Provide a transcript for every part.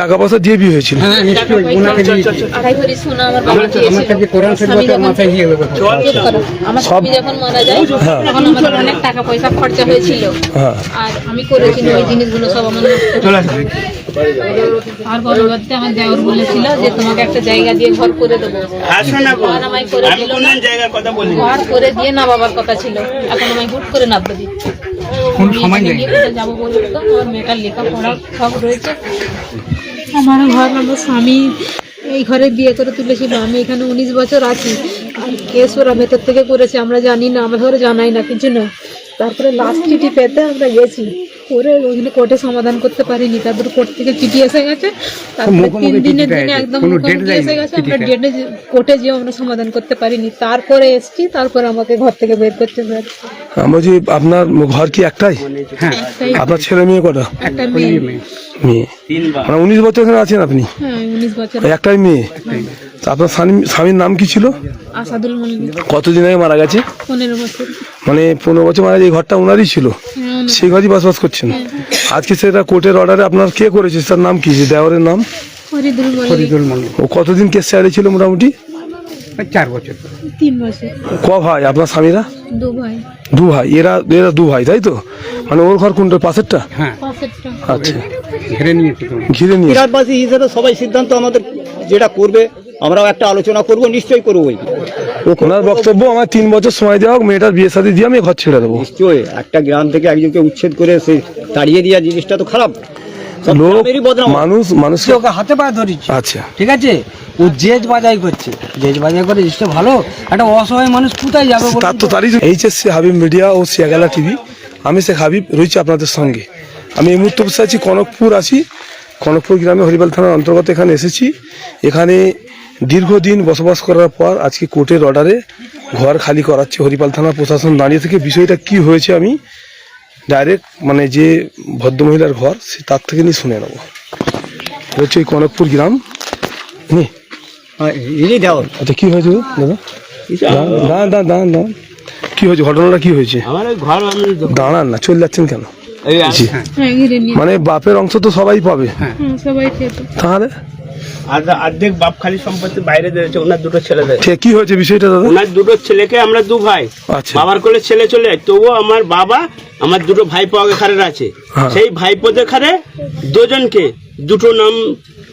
টাকা পয়সা দিয়ে বিয়ে হয়েছিল। হ্যাঁ যখন মারা যায় তখন আমাদের অনেক টাকা পয়সা খরচা হয়েছিল। হ্যাঁ। আর আমি করেছি ওই জিনিসগুলো সব আমার হয়ে আর পরবর্তীতে আমার দেওর বলেছিল যে তোমাকে একটা জায়গা দিয়ে ঘর করে দেবো। না ঘর আমায় করে দিল ঘর করে দিয়ে না বাবার কথা ছিল। এখন আমায় হুট করে দিচ্ছে। কোন সময় আমার সব রয়েছে। আমার ঘর আমার স্বামী এই ঘরে বিয়ে করে তুলেছিল। আমি এখানে উনিশ বছর আছি। আর কেস ওরা ভেতর থেকে করেছে, আমরা জানি না। আমাদের জানাই না, কিছু না। তারপরে লাস্ট চিঠি পেতে আমরা গেছি। করে ওখানে কোর্টে সমাধান করতে পারিনি। তারপরে কোর্ট থেকে চিঠি এসে গেছে। তারপরে তিন দিনের দিনে একদম এসে গেছে। আমরা ডেটে কোর্টে যেও আমরা সমাধান করতে পারিনি। তারপরে এসছি তারপরে আমাকে ঘর থেকে বের করতে হয়েছে। আমি বলছি আপনার ঘর কি একটাই? হ্যাঁ। আপনার ছেলে মেয়ে কটা? একটা মেয়ে। মেয়ে। মানে উনিশ বছর আছেন আপনি? হ্যাঁ উনিশ বছর একটাই মেয়ে। আপনার স্বামী- স্বামীর নাম কি ছিল? আসাদুল কতদিন আগে মারা গেছে? পনেরো বছর। মানে পনেরো বছর মারা গেছে, এই ঘরটা ওনারই ছিল? হ্যাঁ, সেই ঘরই বসবাস করছেন? আজকে সেটা কোর্টের অর্ডারে আপনার কে করেছে? তার নাম কি? যে দেওয়ারের নাম? ও কতদিন কেস চাইলে ছিল মোটামুটি? চার বছর। তিন বছর। ক ভাই? আপনার স্বামীরা? দু ভাই। দু ভাই। এরা এরা দু ভাই তাই তো? মানে ওর ঘর কোনটা? পাশেরটা? হ্যাঁ। আচ্ছা। ঘিরে নিয়েছি ঘিরে নিয়ে সবাই সিদ্ধান্ত আমাদের যেটা করবে আমরাও একটা আলোচনা করব নিশ্চয়ই করব ওনার বক্তব্য আমার তিন বছর সময় দেওয়া হোক মেয়েটার বিয়ে শাদী দিয়ে আমি ঘর ছেড়ে দেবো। নিশ্চয়ই একটা গ্রাম থেকে একজনকে উচ্ছেদ করে সে তাড়িয়ে দেওয়া জিনিসটা তো খারাপ। লোক মানুষ মানুষ ওকে হাতে পায়ে আচ্ছা। ঠিক আছে? ও জেজ বাজাই করছে। জেজ বাজাই করে জিনিসটা ভালো। একটা অসহায় মানুষ কোথায় যাবে বলুন তার তো তারই এইচএসসি হাবিব মিডিয়া ও সিয়াগালা টিভি আমি শেখ হাবিব রয়েছি আপনাদের সঙ্গে। আমি এই মুহূর্তে বসে আছি কনকপুর আছি। কনকপুর গ্রামে হরিপাল থানার অন্তর্গত এখানে এসেছি। এখানে দীর্ঘদিন বসবাস করার পর আজকে কোর্টের অর্ডারে ঘর খালি করাচ্ছে হরিপাল থানা প্রশাসন। দাঁড়িয়ে থেকে বিষয়টা কি হয়েছে আমি ডাইরেক্ট মানে যে ভদ্রমহিলার ঘর সে তার থেকে নিয়ে শুনে নেব। হচ্ছে এই কনকপুর গ্রাম। নে। আচ্ছা কি হয়েছে দাদা? দাঁড়ান দাঁড়ান দাঁড়ান দাঁড়ান কি হয়েছে? ঘটনাটা কি হয়েছে? আমার ওই ঘর আমি দাঁড়ান না চলে যাচ্ছেন কেন? হ্যাঁ। নিয়ে মানে বাপের অংশ তো সবাই পাবে। হ্যাঁ, সবাই তাহলে? অর্ধেক বাপ খালি সম্পত্তি বাইরে দিয়েছে ওনার দুটো ছেলে ঠিক কি হয়েছে বিষয়টা দাদা? ওনার দুটো ছেলেকে আমরা দু ভাই। আচ্ছা। বাবার কোলে ছেলে চলে যায় তবুও আমার বাবা আমার দুটো ভাইপো আগেখানে আছে। হ্যাঁ। সেই ভাইপোদের খানে দুজনকে দুটো নাম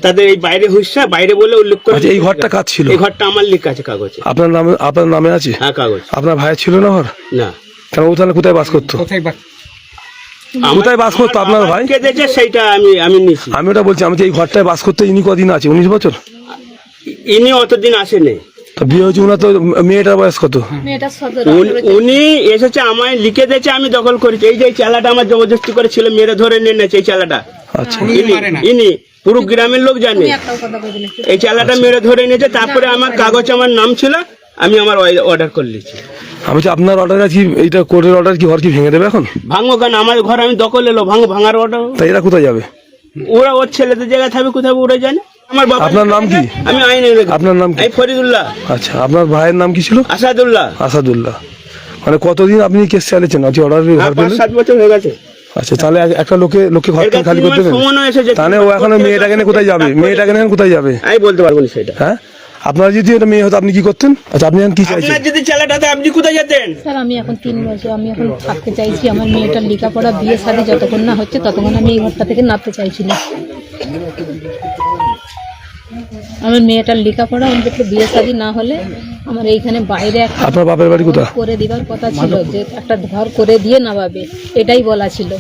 তাদের এই বাইরে হইসা বাইরে বলে উল্লেখ করে আচ্ছা এই ঘরটা কাজ ছিল? এই ঘরটা আমার লেখা আছে কাগজে। আপনার নামে আপনার নামে আছে? হ্যাঁ কাগজ। আপনার ভাই ছিল না ঘর? না। কেন ও তাহলে কোথায় বাস করতো? কোথায় বা কোথায় বাস করতো আপনার ভাই? কে দিয়েছে সেইটা আমি আমি নিছি। আমি ওটা বলছি আমি তো এই ঘরটায় বাস করতে ইনি কদিন আছে? উনিশ বছর? ইনি অতদিন আসেনি। তা বিয়ে হয়েছে ওনার তো মেয়েটার বয়স কত? উনি- উনি এসেছে আমায় লিখে দিয়েছে আমি দখল করেছি। এই যে এই চালাটা আমার জবরদস্তি করে ছিল মেরে ধরে নিয়ে নেছে এই চালাটা। আচ্ছা। ইনি ইনি পুরো গ্রামের লোক জানে। এই চালাটা মেরে ধরে নিয়েছে তারপরে আমার কাগজ আমার নাম ছিল আমি আমার অর্ডার করে নিয়েছি। আমি আপনার অর্ডার কি এইটা কোর্টের অর্ডার কি ঘর কি ভেঙে দেবে এখন? ভাঙো কেন? আমার ঘর আমি দখল এলো ভাঙো ভাঙার অর্ডার এরা কোথায় যাবে? ওরা ওর ছেলেদের জায়গায় থাকবে কোথাও ওরা জানে। আমার বাবা আপনার নাম কি? আমি আইনে আপনার নাম কি? ফরিদুল্লাহ। আচ্ছা আপনার ভাইয়ের নাম কি ছিল? আসাদুল্লাহ। আসাদুল্লাহ। মানে কতদিন আপনি কেস চালিয়েছেন? আজকে অর্ডার ঘর পেলেন? সাত বছর হয়ে গেছে। আচ্ছা তাহলে একটা লোকে লোকে ঘর খালি করতে দেবেন। এসেছে, তাহলে ও এখন মেয়েটাকে নিয়ে কোথায় যাবে? মেয়েটাকে নিয়ে কোথায় যাবে? আমি বলতে পারব না সেটা। হ্যাঁ? আপনার যদি এটা মেয়ে হতো আপনি কি করতেন? আচ্ছা আপনি এখন কি চাইছেন? আপনার যদি ছেলেটাতে আপনি কোথায় যেতেন? স্যার আমি এখন তিন বছর আমি এখন থাকতে চাইছি আমার মেয়েটার লেখাপড়া বিয়ে শাদী যতক্ষণ না হচ্ছে ততক্ষণ আমি এই ঘরটা থেকে নামতে চাইছি না। আমার মেয়েটার লেখাপড়া অন্তত বিয়ে শাদী না হলে আমার এইখানে বাইরে একটা আপনার বাপের বাড়ি কোথায়? করে দিবার কথা ছিল যে একটা ঘর করে দিয়ে নামাবে এটাই বলা ছিল।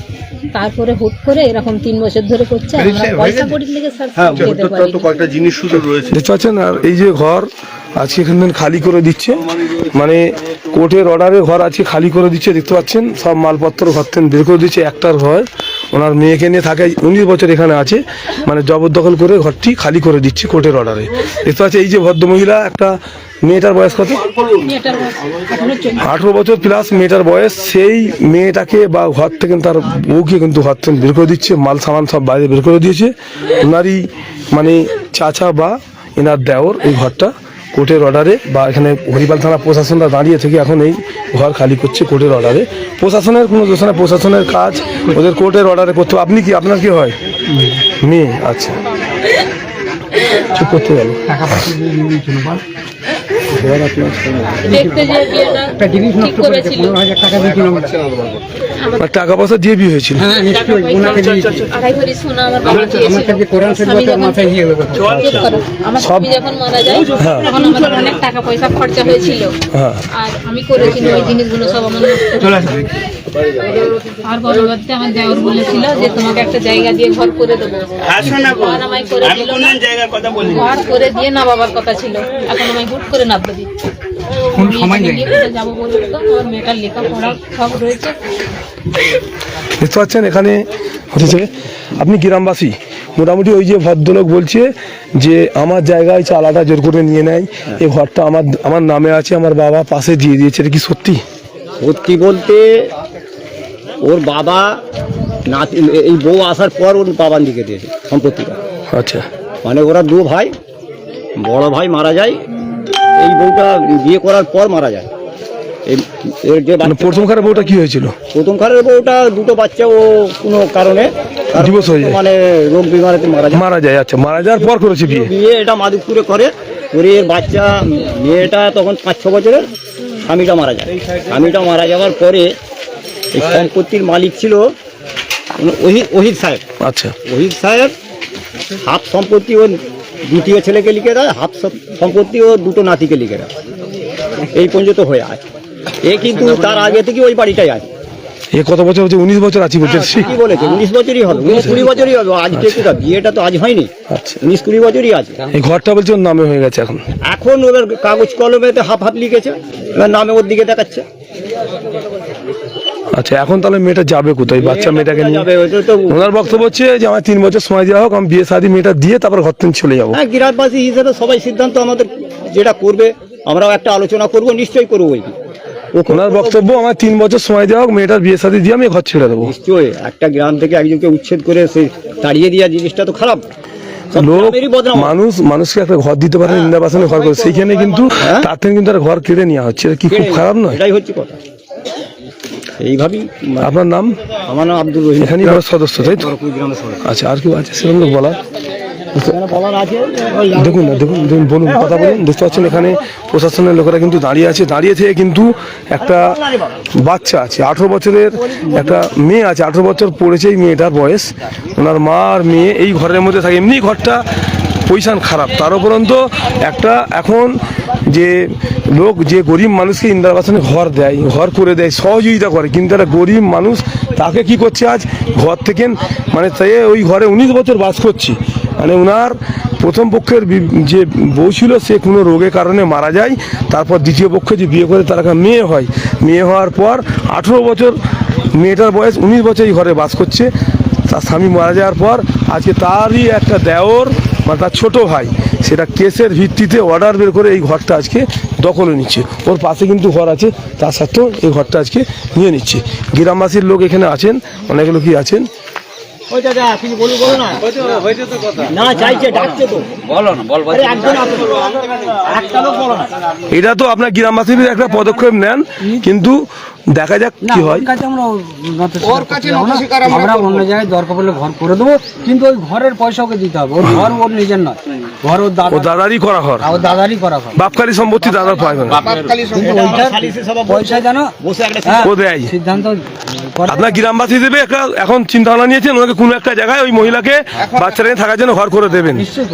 তারপরে হুট করে এরকম তিন বছর ধরে করছে পয়সা করি লেগে স্যার যেতে পারি দেখতে পাচ্ছেন আর এই যে ঘর আজকে এখানে খালি করে দিচ্ছে। মানে কোর্টের অর্ডারে ঘর আজকে খালি করে দিচ্ছে দেখতে পাচ্ছেন? সব মালপত্র ঘর থেকে বের করে দিচ্ছে একটার ঘর। ওনার মেয়েকে নিয়ে থাকে উনিশ বছর এখানে আছে। মানে জবরদখল করে ঘরটি খালি করে দিচ্ছে কোর্টের অর্ডারে। দেখতে পাচ্ছি এই যে ভদ্রমহিলা একটা মেয়েটার বয়স কত? আঠেরো বছর প্লাস মেয়েটার বয়স সেই মেয়েটাকে বা ঘর থেকে তার বউকে কিন্তু ঘর থেকে বের করে দিচ্ছে মাল সামান সব বাইরে বের করে দিয়েছে। ওনারই মানে চাচা বা এনার দেওর এই ঘরটা কোর্টের অর্ডারে বা এখানে হরিপাল থানা প্রশাসনরা দাঁড়িয়ে থেকে এখন এই ঘর খালি করছে কোর্টের অর্ডারে প্রশাসনের কোনো দোষ না প্রশাসনের কাজ ওদের কোর্টের অর্ডারে করতে হবে। আপনি কি আপনার কি হয়? মেয়ে আচ্ছা। চুপ করতে গেল। দেখতে যে বিয়েটা একটা জিনিস ঠিক নষ্ট করেছে করেছিল। পনেরো হাজার টাকা দিয়েছিল আমরা আর টাকা পয়সা দিয়ে বিয়ে হয়েছিল। হ্যাঁ নিশ্চয়ই ওনাকে দিয়েছি আড়াই ভরি সোনা আমার বাবা আমার আমার কাছে কোরআন শরীফ স্বামী মাথায় দিয়ে দেবো চুপ করো। আমার স্বামী যখন মারা যায় হ্যাঁ। তখন আমাদের অনেক টাকা পয়সা খরচা হয়েছিল। হ্যাঁ। আর আমি করেছি ওই জিনিসগুলো সব আমার নষ্ট করে। আর পরবর্তীতে আমার দেওর বলেছিল যে তোমাকে একটা জায়গা দিয়ে ঘর করে দেবো। আসো না গো। ঘর আমায় করে আমি দিল কোন না। জায়গার কথা বলি ঘর করে দিয়ে না বাবার কথা ছিল। এখন আমায় হুট করে নাবতে দিচ্ছে। কোন সময় নেই? যাব বলুন তো আমার মেয়েটার লেখাপড়া সব রয়েছে। দেখতে পাচ্ছেন এখানে হচ্ছে আপনি গ্রামবাসী মোটামুটি ওই যে ভদ্রলোক বলছে যে আমার জায়গায় চালাটা জোর করে নিয়ে নেয়। এই ঘরটা আমার আমার নামে আছে আমার বাবা পাশে দিয়ে দিয়েছে এটা কি সত্যি? সত্যি বলতে ওর বাবা নাতি এই বউ আসার পর ওর বাবার দিকে দিয়েছে সম্পত্তিটা। আচ্ছা। মানে ওরা দু ভাই বড় ভাই মারা যায় এই বউটা বিয়ে করার পর মারা যায়। এর যে মানে বাচ্চা- বউটা কি হয়েছিল? প্রথম কারের বউটা দুটো বাচ্চা ও কোনো কারণে কারণ হয়ে যায়। মানে রোগ বিমারেতে মারা যায়। মারা যায় আচ্ছা মারা যাওয়ার পর করেছে বিয়ে? বিয়ে এটা মাধবপুরে করে করে এর বাচ্চা মেয়েটা তখন পাঁচ ছ বছরের স্বামীটা মারা যায়। স্বামীটা মারা যাওয়ার পরে এই সম্পত্তির মালিক ছিল ওহিদ ওহিদ সাহেব। আচ্ছা। ওহিদ সাহেব হাফ সম্পত্তি ও দ্বিতীয় ছেলেকে লিখে দেয় হাফ সম্পত্তি ও দুটো নাতিকে লিখে দেয়। এই পর্যন্ত হয়ে আছে এ কিন্তু তার আগে থেকে ওই বাড়িটাই আছে। এ কত বছর হচ্ছে? উনিশ বছর আছি বলছে সে- কি বলেছে? উনিশ বছরই হবে উনিশ কুড়ি বছরই হবে। আজকে কোথা বিয়েটা তো আজ হয়নি। আচ্ছা। উনিশ কুড়ি বছরই আছে। এই ঘরটা বলছে ওর নামে হয়ে গেছে এখন। এখন ওদের কাগজ কলমেতে হাফ হাফ লিখেছে এবার নামে ওর দিকে দেখাচ্ছে। আচ্ছা এখন তাহলে মেয়েটা যাবে কোথায়? বাচ্চা মেয়েটাকে নিয়ে? ওনার বক্তব্য হচ্ছে যে আমার তিন বছর সময় দেওয়া হোক আমি বিয়ে শাদি মেয়েটা দিয়ে তারপর ঘর থেকে চলে যাব। হ্যাঁ গিরাটবাসী হিসেবে সবাই সিদ্ধান্ত আমাদের যেটা করবে আমরাও একটা আলোচনা করব নিশ্চয়ই করব ওই ওনার বক্তব্য আমার তিন বছর সময় দেওয়া হোক মেয়েটার বিয়ে শাদি দিয়ে আমি ঘর ছেড়ে দেবো নিশ্চয়ই একটা গ্রাম থেকে একজনকে উচ্ছেদ করে সে তাড়িয়ে দেওয়া জিনিসটা তো খারাপ। লোক মানুষ মানুষকে একটা ঘর দিতে পারে ইন্দাবাসনে ঘর করে। সেইখানে কিন্তু হ্যাঁ। তার থেকে কিন্তু ঘর কেড়ে নেওয়া হচ্ছে। কি খুব খারাপ নয়। এটাই হচ্ছে কথা। এইভাবেই আপনার নাম? আমার নাম আব্দুল রহিম। এখানেই ঘরের সদস্য তাই তো। আচ্ছা আর কেউ আছে? সেরকম লোক বলার? দেখুন না দেখুন দেখুন বলুন কথা বলুন। দেখতে পাচ্ছেন এখানে প্রশাসনের লোকেরা কিন্তু দাঁড়িয়ে আছে। দাঁড়িয়ে থেকে কিন্তু একটা বাচ্চা আছে আঠেরো বছরের একটা মেয়ে আছে। আঠেরো বছর পড়েছে এই মেয়েটার বয়স। ওনার মা আর মেয়ে এই ঘরের মধ্যে থাকে। এমনি ঘরটা পজিশন খারাপ। তার উপরন্ত একটা এখন যে লোক, যে গরিব মানুষকে ইন্দিরাবাসনে ঘর দেয়, ঘর করে দেয়, সহযোগিতা করে, কিন্তু একটা গরিব মানুষ তাকে কি করছে আজ? ঘর থেকে মানে তাই ওই ঘরে উনিশ বছর বাস করছে। মানে ওনার প্রথম পক্ষের যে বউ ছিল, সে কোনো রোগের কারণে মারা যায়। তারপর দ্বিতীয় পক্ষে যে বিয়ে করে, তার একটা মেয়ে হয়। মেয়ে হওয়ার পর আঠেরো বছর, মেয়েটার বয়স উনিশ বছর এই ঘরে বাস করছে। তার স্বামী মারা যাওয়ার পর আজকে তারই একটা দেওর মানে তার ছোট ভাই সেটা কেসের ভিত্তিতে অর্ডার বের করে এই ঘরটা আজকে দখলে নিচ্ছে। ওর পাশে কিন্তু ঘর আছে তার সত্ত্বেও এই ঘরটা আজকে নিয়ে নিচ্ছে। গ্রামবাসীর লোক এখানে আছেন অনেক লোকই আছেন। ওই দাদা কিছু বলু বলো না? না চাইছে ডাকছে তো। বলো না বল একজন আছে। একটা লোক বলো না। এটা তো আপনার গ্রামবাসীর একটা পদক্ষেপ নেন কিন্তু দেখা যাক কি ওর হয়। কাছে আমরা। আমরা অন্য জায়গায় দরকার পড়লে ঘর করে দেবো কিন্তু ওই ঘরের পয়সা ওকে দিতে হবে। ওর ঘর ওর নিজের নয়। ঘর ওর ও দাদা দাদারই করা ঘর। ওর দাদারই করা ঘর। বাপকারী সম্পত্তি দাদার পাইবে না পয়সা জানো? বসে একটা হ্যাঁ, ও দেয়। সিদ্ধান্ত আপনার গ্রামবাসী দেবে একটা এখন চিন্তা ভাবনা নিয়েছেন ওনাকে কোনো একটা জায়গায় ওই মহিলাকে বাচ্চারা নিয়ে থাকার জন্য ঘর করে দেবেন। নিশ্চয়ই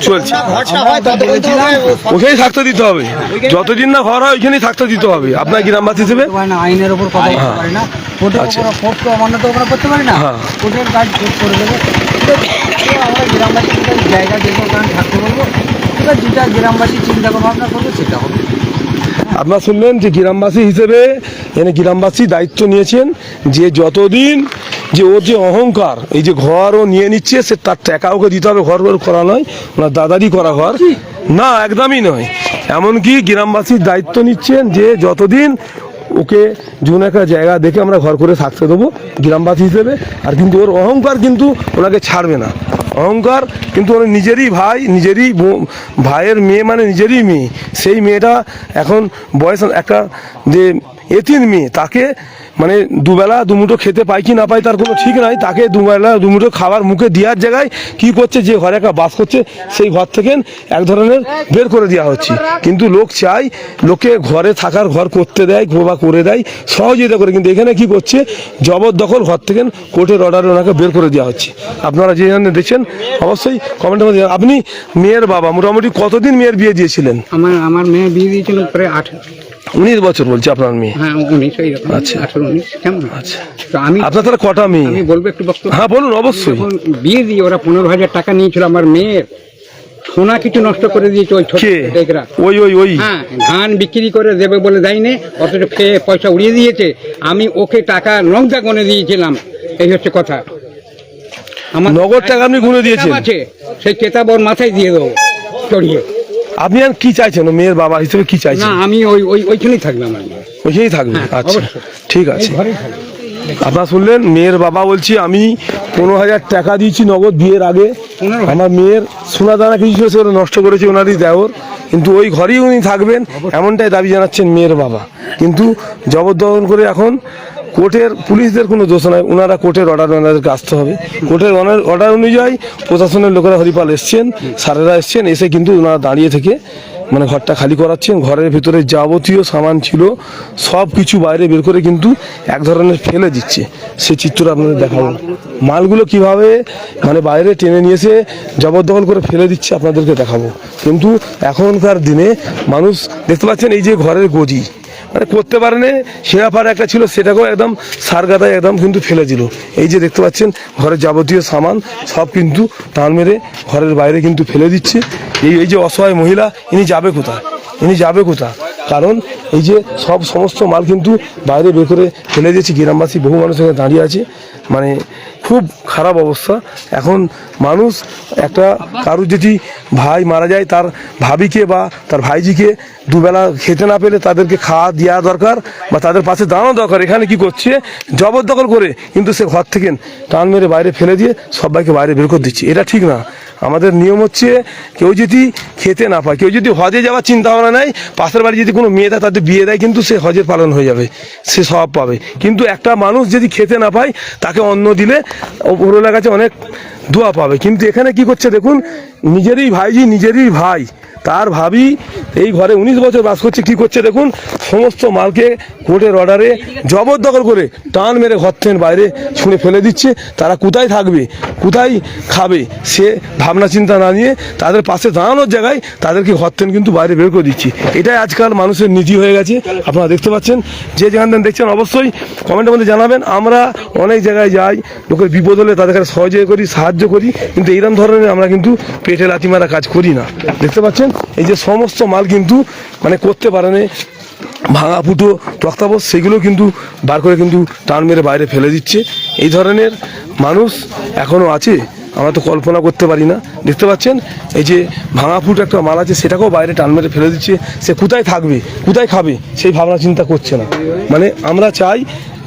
চলছে। হয়। ওখানেই থাকতে দিতে হবে। যতদিন না ঘর হয় ওইখানেই থাকতে দিতে হবে। আপনার গ্রামবাসী হিসেবে? না আইনের উপর কথা বলতে না। কোর্টের আচ্ছা। কোর্ট তো অমান্য তো আমরা করতে পারি না। হ্যাঁ। কোর্টের কাজ করে দেবে। আমরা গ্রামবাসী জায়গা দেখব কারণ থাকতে বলব। এবার যেটা গ্রামবাসী চিন্তা ভাবনা করবে সেটা হবে। আপনারা শুনলেন যে গ্রামবাসী হিসেবে এখানে গ্রামবাসী দায়িত্ব নিয়েছেন যে যতদিন যে ওর যে অহংকার এই যে ঘর ও নিয়ে নিচ্ছে সে তার টাকা ওকে দিতে হবে ঘর ঘর করা নয় ওনার দাদারই করা ঘর। না একদমই নয়। এমনকি গ্রামবাসীর দায়িত্ব নিচ্ছেন যে যতদিন ওকে যেন একটা জায়গা দেখে আমরা ঘর করে থাকতে দেবো গ্রামবাসী হিসেবে আর কিন্তু ওর অহংকার কিন্তু ওনাকে ছাড়বে না। অহংকার, কিন্তু ওর নিজেরই ভাই, নিজেরই ভাইয়ের মেয়ে মানে নিজেরই মেয়ে। সেই মেয়েটা এখন বয়স, একটা যে এতিন মেয়ে, তাকে মানে দুবেলা দুমুঠো খেতে পায় কি না পায় তার কোনো ঠিক নাই। তাকে দুবেলা দুমুঠো খাবার মুখে দেওয়ার জায়গায় কি করছে, যে ঘরে একটা বাস করছে সেই ঘর থেকে এক ধরনের বের করে দেওয়া হচ্ছে। কিন্তু লোক চাই, লোকে ঘরে থাকার ঘর করতে দেয় বা করে দেয়, সহযোগিতা করে। কিন্তু এখানে কি করছে, জবরদখল ঘর থেকে কোর্টের অর্ডারে ওনাকে বের করে দেওয়া হচ্ছে। আপনারা যে জন্য দেখছেন, অবশ্যই কমেন্টের মধ্যে আপনি মেয়ের বাবা, মোটামুটি কতদিন মেয়ের বিয়ে দিয়েছিলেন? আমার আমার মেয়ে বিয়ে দিয়েছিল প্রায় আঠেরো উনিশ বছর বলছে আপনার মেয়ে? হ্যাঁ উনিশ এইরকম আচ্ছা। আঠেরো উনিশ কেমন? আচ্ছা। তো আমি আপনার তাহলে কটা মেয়ে? আমি বলব একটু বক্তব্য। হ্যাঁ বলুন অবশ্যই। বিয়ে দিয়ে ওরা পনেরো হাজার টাকা নিয়েছিল আমার মেয়ের। সোনা কিছু নষ্ট করে দিয়েছে ওই ছোট ওই ওই ওই। হ্যাঁ ধান বিক্রি করে দেবে বলে দেয়নি অথচ খেয়ে পয়সা উড়িয়ে দিয়েছে। আমি ওকে টাকা নগদা গনে দিয়েছিলাম এই হচ্ছে কথা। আমার নগদ টাকা আপনি গুনে দিয়েছেন? আছে সেই কেতাব ওর মাথায় দিয়ে দেবো চড়িয়ে। আপনি আর কি চাইছেন? মেয়ের বাবা হিসেবে কি না চাইছেন আমি ওই ওই ওইখানেই থাকবে আমার ওইখানেই থাকবে হ্যাঁ, আচ্ছা ঠিক আছে। আপনারা শুনলেন মেয়ের বাবা বলছি আমি পনেরো হাজার টাকা দিয়েছি নগদ বিয়ের আগে। আমার মেয়ের সোনা দানা কিছু ছিল সেগুলো নষ্ট করেছে ওনারই দেওর। কিন্তু ওই ঘরেই উনি থাকবেন এমনটাই দাবি জানাচ্ছেন মেয়ের বাবা। কিন্তু জবরদখল করে এখন কোর্টের পুলিশদের কোনো দোষ নয় ওনারা কোর্টের অর্ডার ওনাদেরকে আসতে হবে। কোর্টের অর্ডার অনুযায়ী প্রশাসনের লোকেরা হরিপাল এসছেন, স্যারেরা এসছেন, এসে কিন্তু ওনারা দাঁড়িয়ে থেকে মানে ঘরটা খালি করাচ্ছেন। ঘরের ভিতরে যাবতীয় সামান ছিল সব কিছু বাইরে বের করে কিন্তু এক ধরনের ফেলে দিচ্ছে। সে চিত্রটা আপনাদের দেখাবো। মালগুলো কীভাবে মানে বাইরে টেনে নিয়ে এসে জবরদখল করে ফেলে দিচ্ছে আপনাদেরকে দেখাবো। কিন্তু এখনকার দিনে মানুষ দেখতে পাচ্ছেন এই যে ঘরের গজি। মানে করতে পারেনি সেরা শিরাপাড়া একটা ছিল, সেটাকেও একদম সার গাদায় একদম কিন্তু ফেলে দিল। এই যে দেখতে পাচ্ছেন ঘরের যাবতীয় সামান, সব কিন্তু টান মেরে ঘরের বাইরে কিন্তু ফেলে দিচ্ছে। এই এই যে অসহায় মহিলা, ইনি যাবে কোথায়? ইনি যাবে কোথায়? কারণ এই যে সব সমস্ত মাল কিন্তু বাইরে বের করে ফেলে দিয়েছে, গ্রামবাসী বহু মানুষ এখানে দাঁড়িয়ে আছে। মানে খুব খারাপ অবস্থা। এখন মানুষ একটা কারুর যদি ভাই মারা যায়, তার ভাবিকে বা তার ভাইজিকে দুবেলা খেতে না পেলে তাদেরকে খাওয়া দেওয়া দরকার বা তাদের পাশে দাঁড়ানো দরকার। এখানে কি করছে? জবরদখল করে। কিন্তু সে ঘর থেকে টান মেরে বাইরে ফেলে দিয়ে সবাইকে বাইরে বের করে দিচ্ছে। এটা ঠিক না। আমাদের নিয়ম হচ্ছে কেউ যদি খেতে না পায়, কেউ যদি হজে যাওয়ার চিন্তা ভাবনা নেয়, পাশের বাড়ি যদি কোনো মেয়ে দেয় তাদের বিয়ে দেয়, কিন্তু সে হজের পালন হয়ে যাবে, সে সব পাবে। কিন্তু একটা মানুষ যদি খেতে না পায়, তাকে অন্ন দিলে ওপরওয়ালার কাছে অনেক দোয়া পাবে। কিন্তু এখানে কি করছে দেখুন, নিজেরই ভাইজি নিজেরই ভাই। তার ভাবি এই ঘরে উনিশ বছর বাস করছে, কি করছে দেখুন? সমস্ত মালকে কোর্টের অর্ডারে জবরদখল করে টান মেরে ঘর থেকে বাইরে ছুঁড়ে ফেলে দিচ্ছে। তারা কোথায় থাকবে? কোথায় খাবে? সে ভাবনা চিন্তা না নিয়ে তাদের পাশে দাঁড়ানোর জায়গায় তাদেরকে ঘর থেকে কিন্তু বাইরে বের করে দিচ্ছি। এটাই আজকাল মানুষের নীতি হয়ে গেছে। আপনারা দেখতে পাচ্ছেন, যে যেখান থেকে দেখছেন অবশ্যই কমেন্টের মধ্যে জানাবেন। আমরা অনেক জায়গায় যাই, লোকের বিপদ হলে তাদের কাছে সহযোগিতা করি, সাহায্য করি, কিন্তু এইরকম ধরনের আমরা কিন্তু পেটে লাথি মারা কাজ করি না। দেখতে পাচ্ছেন? এই যে সমস্ত মাল কিন্তু মানে করতে পারে না। ভাঙা ফুটো তক্তাবোধ সেগুলো কিন্তু বার করে কিন্তু টান মেরে বাইরে ফেলে দিচ্ছে। এই ধরনের মানুষ এখনও আছে, আমরা তো কল্পনা করতে পারি না। দেখতে পাচ্ছেন? এই যে ভাঙা ফুটো একটা মাল আছে, সেটাকেও বাইরে টান মেরে ফেলে দিচ্ছে। সে কোথায় থাকবে, কোথায় খাবে, সেই ভাবনা চিন্তা করছে না। মানে আমরা চাই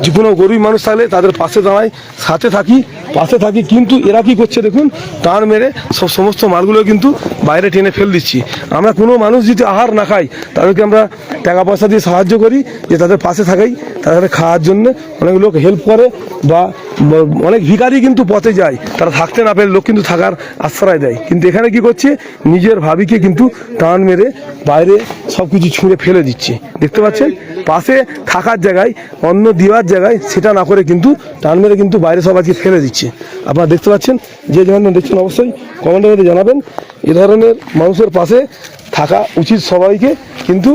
যে কোনো গরিব মানুষ থাকলে তাদের পাশে দাঁড়াই, সাথে থাকি, পাশে থাকি, কিন্তু এরা কি করছে দেখুন টান মেরে সব সমস্ত মালগুলো কিন্তু বাইরে টেনে ফেল দিচ্ছি। আমরা কোনো মানুষ যদি আহার না খাই, তাদেরকে আমরা টাকা পয়সা দিয়ে সাহায্য করি যে তাদের পাশে থাকাই তাদের খাওয়ার জন্য অনেক লোক হেল্প করে বা অনেক ভিখারি কিন্তু পথে যায়, তারা থাকতে না পেরে লোক কিন্তু থাকার আশ্রয় দেয়। কিন্তু এখানে কি করছে, নিজের ভাবিকে কিন্তু টান মেরে বাইরে সব কিছু ছুঁড়ে ফেলে দিচ্ছে। দেখতে পাচ্ছেন? পাশে থাকার জায়গায় অন্য দেওয়ার জায়গায় সেটা না করে কিন্তু টান মেরে কিন্তু বাইরে সব আজকে ফেলে দিচ্ছে। আপনারা দেখতে পাচ্ছেন, যে যেখানে দেখছেন অবশ্যই কমেন্টের মধ্যে জানাবেন, এ ধরনের মানুষের পাশে থাকা উচিত সবাইকে, কিন্তু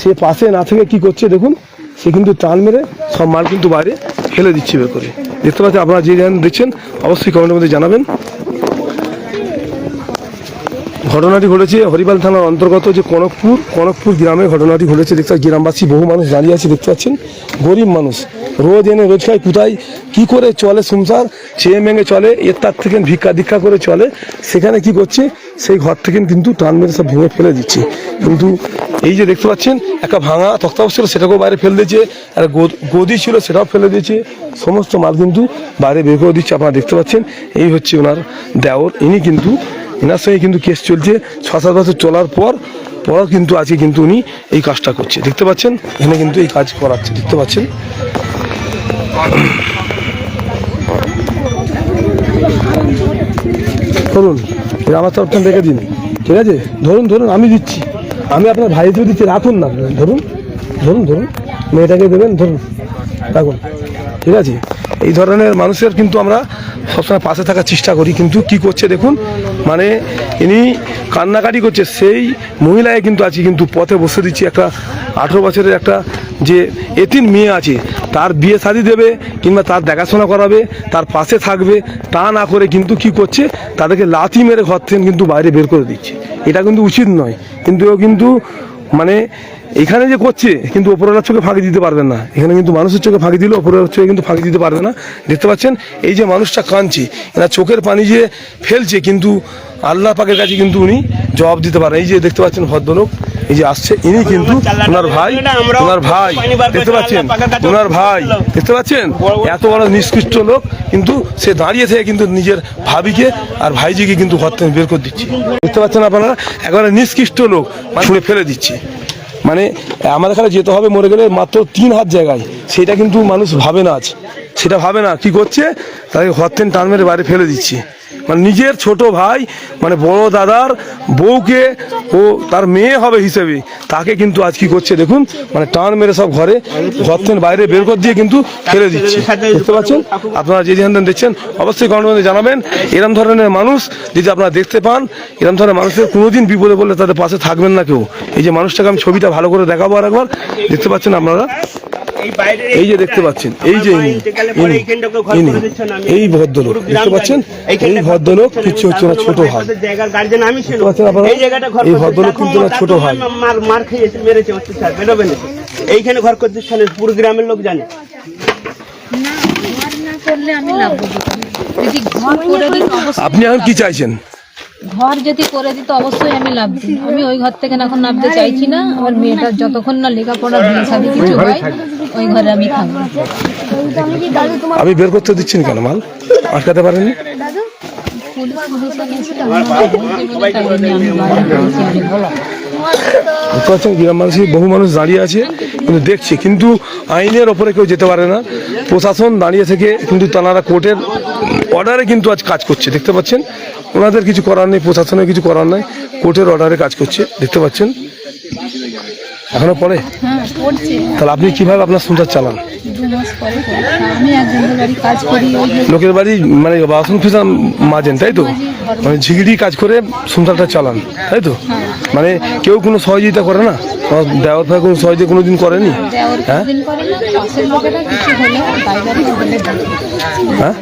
সে পাশে না থেকে কি করছে দেখুন, সে কিন্তু টান মেরে সব মাল কিন্তু বাইরে ফেলে দিচ্ছে বের করে। দেখতে পাচ্ছেন, আপনারা যে যেখানে দেখছেন, অবশ্যই কমেন্টের মধ্যে জানাবেন। ঘটনাটি ঘটেছে হরিপাল থানার অন্তর্গত যে কনকপুর কনকপুর গ্রামে ঘটনাটি ঘটেছে। দেখতে গ্রামবাসী বহু মানুষ দাঁড়িয়ে আছে, দেখতে পাচ্ছেন, গরিব মানুষ। রোজ এনে রোজ খায়, কোথায়, কি করে চলে সংসার? চেয়ে মেঙে চলে, এর তার থেকে ভিক্ষা দীক্ষা করে চলে। সেখানে কি করছে? সেই ঘর থেকে কিন্তু টান মেরে সব ভেঙে ফেলে দিচ্ছে। কিন্তু এই যে দেখতে পাচ্ছেন, একটা ভাঙা তক্তাবস ছিল, সেটাকেও বাইরে ফেলে দিয়েছে। আর গদি ছিল, সেটাও ফেলে দিয়েছে। সমস্ত মাল কিন্তু বাইরে বের করে দিচ্ছে। আপনারা দেখতে পাচ্ছেন, এই হচ্ছে ওনার দেওর। ইনি কিন্তু এনার সঙ্গে কিন্তু কেস চলছে। ছ সাত বছর চলার পর পর কিন্তু আজকে কিন্তু উনি এই কাজটা করছে। দেখতে পাচ্ছেন, এখানে কিন্তু এই কাজ করাচ্ছে। দেখতে পাচ্ছেন ধরুন আমার তরফ থেকে রেখে দিন, ঠিক আছে? ধরুন ধরুন, আমি দিচ্ছি। আমি আপনার ভাই দিচ্ছি, রাখুন না। ধরুন ধরুন ধরুন, মেয়েটাকে দেবেন, ধরুন, রাখুন। ঠিক আছে? এই ধরনের মানুষের কিন্তু আমরা সবসময় পাশে থাকার চেষ্টা করি, কিন্তু কি করছে দেখুন? মানে ইনি কান্নাকাটি করছে, সেই মহিলায় কিন্তু আজকে কিন্তু পথে বসে দিচ্ছি একটা আঠেরো বছরের একটা যে এতিম মেয়ে আছে, তার বিয়ে শাদি দেবে কিংবা তার দেখাশোনা করাবে, তার পাশে থাকবে, তা না করে কিন্তু কি করছে? তাদেরকে লাথি মেরে ঘর থেকে কিন্তু বাইরে বের করে দিচ্ছে। এটা কিন্তু উচিত নয়, কিন্তু কিন্তু মানে এখানে যে করছে, কিন্তু ওপরওয়ালার চোখে ফাঁকি দিতে পারবেন না। এখানে কিন্তু মানুষের চোখে ফাঁকি দিলে ওপরওয়ালার চোখে কিন্তু ফাঁকি দিতে পারবে না। দেখতে পাচ্ছেন, এই যে মানুষটা কাঁদছে এরা চোখের পানি যে ফেলছে, কিন্তু আল্লাহ পাকের কাছে কিন্তু উনি জবাব দিতে পারেন। এই যে দেখতে পাচ্ছেন ভদ্রলোক, এই যে আসছে, ইনি কিন্তু ওনার ভাই ওনার ভাই, দেখতে পাচ্ছেন, ওনার ভাই, দেখতে পাচ্ছেন? এত বড় নিষ্কৃষ্ট লোক, কিন্তু সে দাঁড়িয়ে থেকে কিন্তু নিজের ভাবিকে আর ভাইজিকে কিন্তু ঘর থেকে বের করে দিচ্ছে। দেখতে পাচ্ছেন আপনারা, একেবারে নিষ্কৃষ্ট লোক ছুঁড়ে ফেলে দিচ্ছে। মানে আমাদের এখানে যেতে হবে মরে গেলে মাত্র তিন হাত জায়গায়। সেটা কিন্তু মানুষ ভাবে না আজ। সেটা ভাবে না। কি করছে? তাকে হরতেন টান মেরে বাইরে ফেলে দিচ্ছে। মানে নিজের ছোট ভাই মানে বড় দাদার বউকে ও তার মেয়ে হবে হিসেবে, তাকে কিন্তু আজ কি করছে দেখুন মানে টান মেরে সব ঘরে ঘর থেকে বাইরে বের করে দিয়ে কিন্তু ফেলে দিচ্ছে। বুঝতে পারছেন আপনারা যে থেকে দেখছেন, অবশ্যই কমেন্ট জানাবেন। এরম ধরনের মানুষ যদি আপনারা দেখতে পান, এরম ধরনের মানুষের কোনোদিন বিপদে বললে তাদের পাশে থাকবেন না কেউ। এই যে মানুষটাকে আমি ছবিটা ভালো করে দেখাবো আর একবার দেখতে পাচ্ছেন আপনারা? এই যে দেখতে পাচ্ছেন এই যে ইনি এই ভদ্রলোক দেখতে পাচ্ছেন? এই ভদ্রলোক কিছু হচ্ছে না ছোট ভাই? এই জায়গাটা ঘর এই করতে- ভদ্রলোক কিন্তু না ছোট ভাই। মার মার খেয়েছে মেরেছে অত্যাচার বেরোবে না। এইখানে ঘর করতে পুরো গ্রামের লোক জানে। ঘর না করলে আমি লাভবো কি করে? যদি ঘর করে দিত অবশ্যই আপনি এখন কি চাইছেন? ঘর যদি করে দিত অবশ্যই আমি লাভছি আমি ওই ঘর থেকে এখন নামতে চাইছি না। আমার মেয়েটার যতক্ষণ না লেখাপড়া বিয়ে কিছু হয় ওই ঘরে আমি থাকব। আমি বের করতে দিচ্ছেন কেন মাল? আটকাতে গ্রাম মানুষ বহু মানুষ দাঁড়িয়ে আছে কিন্তু দেখছি কিন্তু আইনের ওপরে কেউ যেতে পারে না। প্রশাসন দাঁড়িয়ে থেকে কিন্তু তারা কোর্টের অর্ডারে কিন্তু আজ কাজ করছে দেখতে পাচ্ছেন? ওনাদের কিছু করার নেই প্রশাসনের কিছু করার নাই। কোর্টের অর্ডারে কাজ করছে দেখতে পাচ্ছেন। এখনও পরে হ্যাঁ তাহলে আপনি কীভাবে আপনার সংসার চালান? লোকের বাড়ি মানে বাসন ফিসান মাজেন তাই তো? মানে ঝিগড়ি কাজ করে সংসারটা চালান তাই তো? মানে কেউ কোনো সহযোগিতা করে না? দেওয়ার ভাই কোনো সহযোগিতা করেনি? হ্যাঁ? দিন করে না পাশের লোকেরা কিছু হলে বাইরে হোটেলে দেখে হ্যাঁ?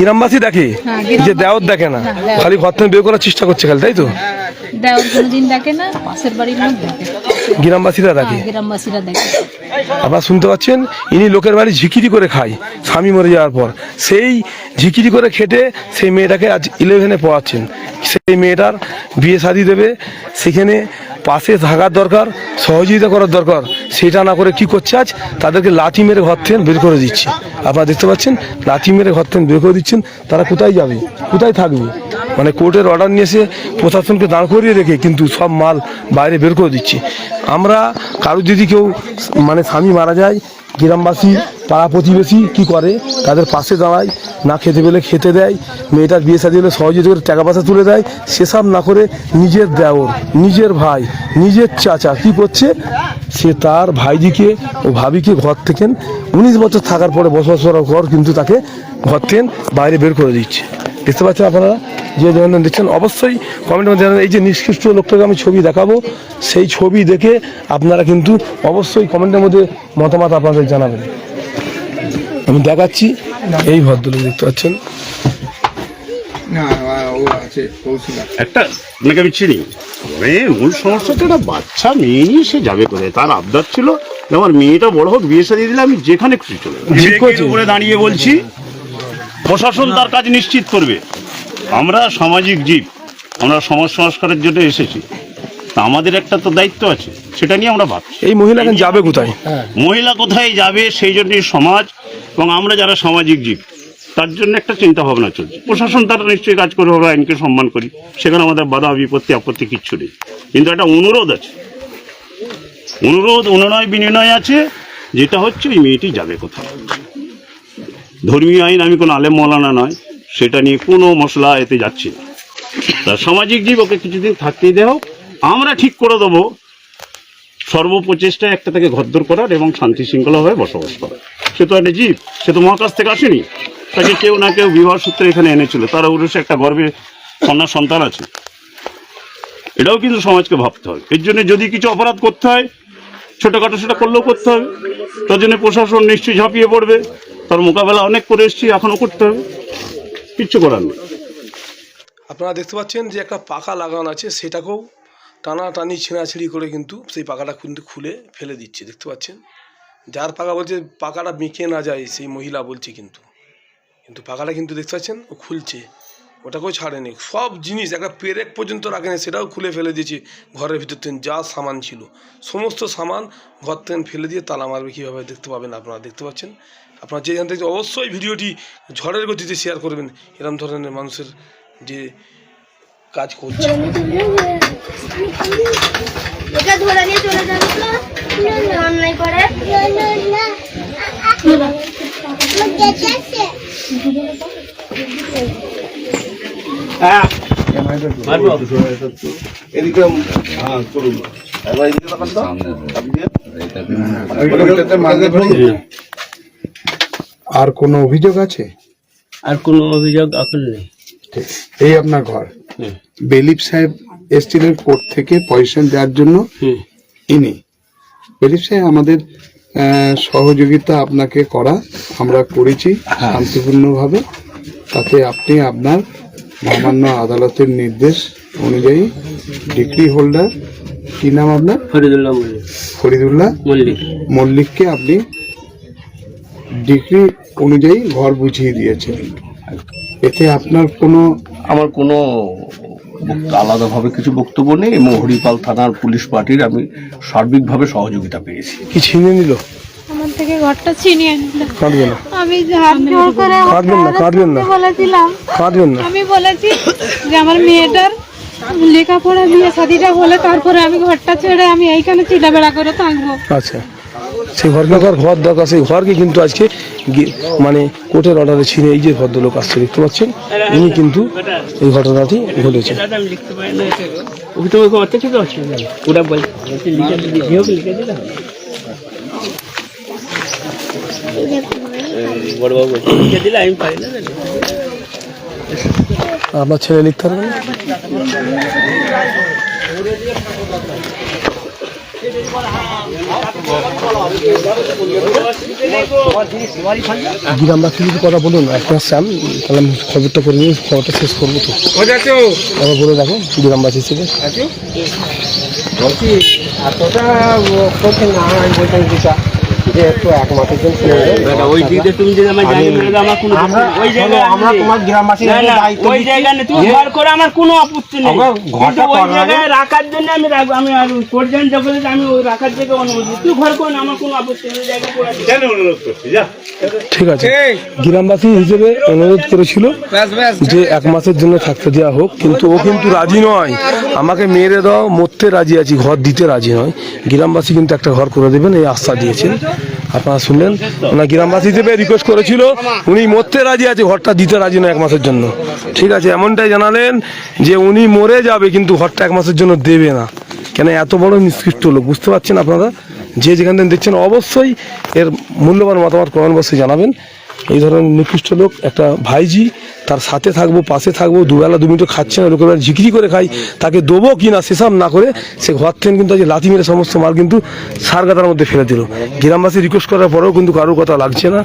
গ্রামবাসী দেখে হ্যাঁ, যে দেওয়ার দেখে না। হ্যাঁ, খালি ঘর থেকে বের করার চেষ্টা করছে খালি তাই তো? দেওয়ার কোনোদিন দেখে না পাশের বাড়ির লোক দেখে। গ্রামবাসীরা দেখে? হ্যাঁ, গ্রামবাসীরা দেখে। আপনারা শুনতে পাচ্ছেন? ইনি লোকের বাড়ি ঝিকিরি করে খায় স্বামী মরে যাওয়ার পর। সেই ঝিকিরি করে খেটে সেই মেয়েটাকে আজ ইলেভেনে পড়াচ্ছেন। সেই মেয়েটার বিয়ে শাদি দেবে। সেখানে পাশে থাকার দরকার সহযোগিতা করার দরকার। সেটা না করে কি করছে আজ? তাদেরকে লাঠি মেরে ঘর থেকে বের করে দিচ্ছে। আপনারা দেখতে পাচ্ছেন? লাঠি মেরে ঘর থেকে বের করে দিচ্ছেন। তারা কোথায় যাবে? কোথায় থাকবে? মানে কোর্টের অর্ডার নিয়ে এসে প্রশাসনকে দাঁড় করিয়ে রেখে কিন্তু সব মাল বাইরে বের করে দিচ্ছে। আমরা কারও যদি কেউ মানে স্বামী মারা যায়, গ্রামবাসী, পাড়া প্রতিবেশী কি করে? তাদের পাশে দাঁড়ায়, না খেতে পেলে খেতে দেয়, মেয়েটার বিয়ে সাদি হলে সহযোগিতা করে টাকা পয়সা তুলে দেয়, সেসব না করে নিজের দেওর, নিজের ভাই, নিজের চাচা কি করছে? সে তার ভাইজিকে ও ভাবিকে ঘর থেকে উনিশ বছর থাকার পরে বসবাস করার পর কিন্তু তাকে ঘর থেকে বাইরে বের করে দিচ্ছে। দেখতে পাচ্ছেন আপনারা? যে যেমন দেখছেন অবশ্যই কমেন্টের মধ্যে জানাবেন। এই যে নিষ্কৃষ্ট লোকটাকে আমি ছবি দেখাবো সেই ছবি দেখে আপনারা কিন্তু অবশ্যই কমেন্টের মধ্যে মতামত আপনাদের জানাবেন। আমি দেখাচ্ছি এই ভদ্রলোক দেখতে পাচ্ছেন। একটা আমি চিনি। মানে মূল একটা বাচ্চা মেয়ে নিয়ে সে যাবে করে তার আবদার ছিল আমার মেয়েটা বড় হোক বিয়ে সাজিয়ে দিলে আমি যেখানে খুশি চলে উপরে দাঁড়িয়ে বলছি প্রশাসন তার কাজ নিশ্চিত করবে। আমরা সামাজিক জীব আমরা সমাজ সংস্কারের জন্য এসেছি। তা আমাদের একটা তো দায়িত্ব আছে সেটা নিয়ে আমরা ভাবছি। এই মহিলা এখন যাবে কোথায়? মহিলা কোথায় যাবে সেই জন্যই সমাজ এবং আমরা যারা সামাজিক জীব তার জন্য একটা চিন্তা ভাবনা চলছে। প্রশাসন তারা নিশ্চয়ই কাজ করবে আমরা আইনকে সম্মান করি। সেখানে আমাদের বাধা বিপত্তি আপত্তি কিচ্ছু নেই। কিন্তু একটা অনুরোধ আছে। অনুরোধ অনুনয় বিনিময় আছে যেটা হচ্ছে ওই মেয়েটি যাবে কোথায়। ধর্মীয় আইন আমি কোনো আলেম মৌলানা নয়। সেটা নিয়ে কোনো মশলা এতে যাচ্ছি না। তা সামাজিক জীব ওকে কিছুদিন থাকতেই দেহ, আমরা ঠিক করে দেবো। সর্বপ্রচেষ্টায় একটা তাকে ঘদ্দর করার এবং শান্তি শৃঙ্খলাভাবে বসবাস করার। সে তো একটা জীব, সে তো মহাকাশ থেকে আসেনি। তাকে কেউ না কেউ বিবাহ সূত্রে এখানে এনেছিল। তার অবশ্য একটা গর্বে কন্যা সন্তান আছে। এটাও কিন্তু সমাজকে ভাবতে হবে। এর জন্য যদি কিছু অপরাধ করতে হয়, ছোটোখাটো সেটা করলেও করতে হবে। তার জন্য প্রশাসন নিশ্চয়ই ঝাঁপিয়ে পড়বে। তার মোকাবেলা অনেক করে এসেছি, এখনও করতে হবে। কিচ্ছু করার নেই। আপনারা দেখতে পাচ্ছেন যে একটা পাকা লাগানো আছে, সেটাকেও টানাটানি ছিঁড়াছিঁড়ি করে কিন্তু সেই পাকাটা কিন্তু খুলে ফেলে দিচ্ছে, দেখতে পাচ্ছেন? যার পাকা বলছে পাকাটা মেখে না যায়, সেই মহিলা বলছে কিন্তু। কিন্তু পাকাটা কিন্তু দেখতে পাচ্ছেন, ও খুলছে। ওটাকেও ছাড়েনি সব জিনিস একটা পেরেক পর্যন্ত রাখেনি, সেটাও খুলে ফেলে দিয়েছে ঘরের ভিতর থেকে যা সামান ছিল। সমস্ত সামান ঘর থেকে ফেলে দিয়ে তালা মারবে কীভাবে, দেখতে পাবেন আপনারা, দেখতে পাচ্ছেন? আপনারা যেখান থেকে অবশ্যই ভিডিওটি ঝড়ের গতিতে শেয়ার করবেন। এরম ধরনের মানুষের যে কাজ করছে। এটা ধরে নিয়ে চলে যাবে তো। অন্যায় করে। আর কোনো অভিযোগ আছে? আর কোনো অভিযোগ এখন নেই। এই আপনার ঘর? বেলিপ সাহেব এসছিলেন কোর্ট থেকে পজিশন দেওয়ার জন্য? ইনি। বেলিপ সাহেব আমাদের সহযোগিতা আপনাকে করা আমরা করেছি শান্তিপূর্ণভাবে। তাতে আপনি আপনার মহামান্য আদালতের নির্দেশ অনুযায়ী ডিগ্রি হোল্ডার। কি নাম আপনার? ফরিদুল্লাহ মল্লিক। ফরিদুল্লাহ মল্লিক। মল্লিককে আপনি ডিগ্রি অনুযায়ী ঘর বুঝিয়ে দিয়েছেন। এতে আপনার কোনো আমার কোনো আলাদাভাবে কিছু বক্তব্য নেই। এবং হরিপাল থানার পুলিশ পার্টির আমি সার্বিকভাবে সহযোগিতা পেয়েছি। কি ছিনে নিল? আমার থেকে ঘরটা ছিনিয়ে নিল। কাঁদবে আমি জোর করে কাঁদবেন না কাঁদবেন না। বলেছিলাম। কাঁদবেন না। আমি বলেছি যে আমার মেয়েটার লেখাপড়া বিয়ে শাদিটা হলে তারপরে আমি ঘরটা ছেড়ে আমি এইখানে চিলাবেড়া করে থাকব। আচ্ছা। সেই ঘরকে ঘর দরকার সেই ঘরকে কিন্তু আজকে মানে কোর্টের অর্ডারে ছিনে এই যে ভদ্রলোক আসছে, দেখতে পাচ্ছেন? ইনি কিন্তু এই ঘটনাটি ঘটেছে। আপনার ছেলে লিখতে পারবে না গ্রামবাসী যদি কথা বলুন? আপনার চান তাহলে আমি খবরটা করে নিয়ে খবরটা শেষ করব তো। আবার বলে রাখো গ্রামবাসী হিসেবে বলছি এতটা না যেটা এক মাসের জন্য ছেড়ে দেবে। ওই তুমি যদি আমার জায়গা আমার কোনো ওই জায়গায় আমরা তোমার গ্রামবাসী না, হিসেবে না, দায়িত্ব ওই জায়গা নেই। তুমি ঘর করে আমার কোনো আপত্তি নেই। ঘরটা ওই জায়গায় রাখার জন্য আমি রাখব আমি আর পর্যন্ত বলে আমি ওই রাখার জায়গায় অনুমতি তুই ঘর করে আমার কোনো আপত্তি নেই জায়গা করে কেন অনুরোধ করছি? যা। ঠিক আছে। গ্রামবাসী হিসেবে অনুরোধ করেছিল যে এক মাসের জন্য থাকতে দেওয়া হোক কিন্তু ও কিন্তু রাজি নয়। আমাকে মেরে দাও মরতে রাজি আছি ঘর দিতে রাজি নয়। গ্রামবাসী কিন্তু একটা ঘর করে দেবেন এই আশ্বাস দিয়েছেন। আপনারা শুনলেন? ওনার গ্রামবাসী হিসেবে রিকোয়েস্ট করেছিল, উনি মরতে রাজি আছে, ঘরটা দিতে রাজি না এক মাসের জন্য। ঠিক আছে, এমনটাই জানালেন যে উনি মরে যাবে, কিন্তু ঘরটা এক মাসের জন্য দেবে না। কেন এত বড় নিষ্কৃষ্ট লোক, বুঝতে পারছেন আপনারা? যে যেখান থেকে দেখছেন, অবশ্যই এর মূল্যবান মতামত কমেন্ট বক্সে জানাবেন। এই ধরনের নিকৃষ্ট লোক, একটা ভাইজি তার সাথে থাকব, পাশে থাকব, দুবেলা দু মিনিট খাচ্ছে না লোকের ঝিকড়ি করে খাই তাকে দেবো কি না সেসব না করে, সে ঘর থেকে কিন্তু আজকে লাথি মেরে সমস্ত মাল কিন্তু সার মধ্যে ফেলে দিল। গ্রামবাসী রিকোয়েস্ট করার পরেও কিন্তু কারোর কথা লাগছে না।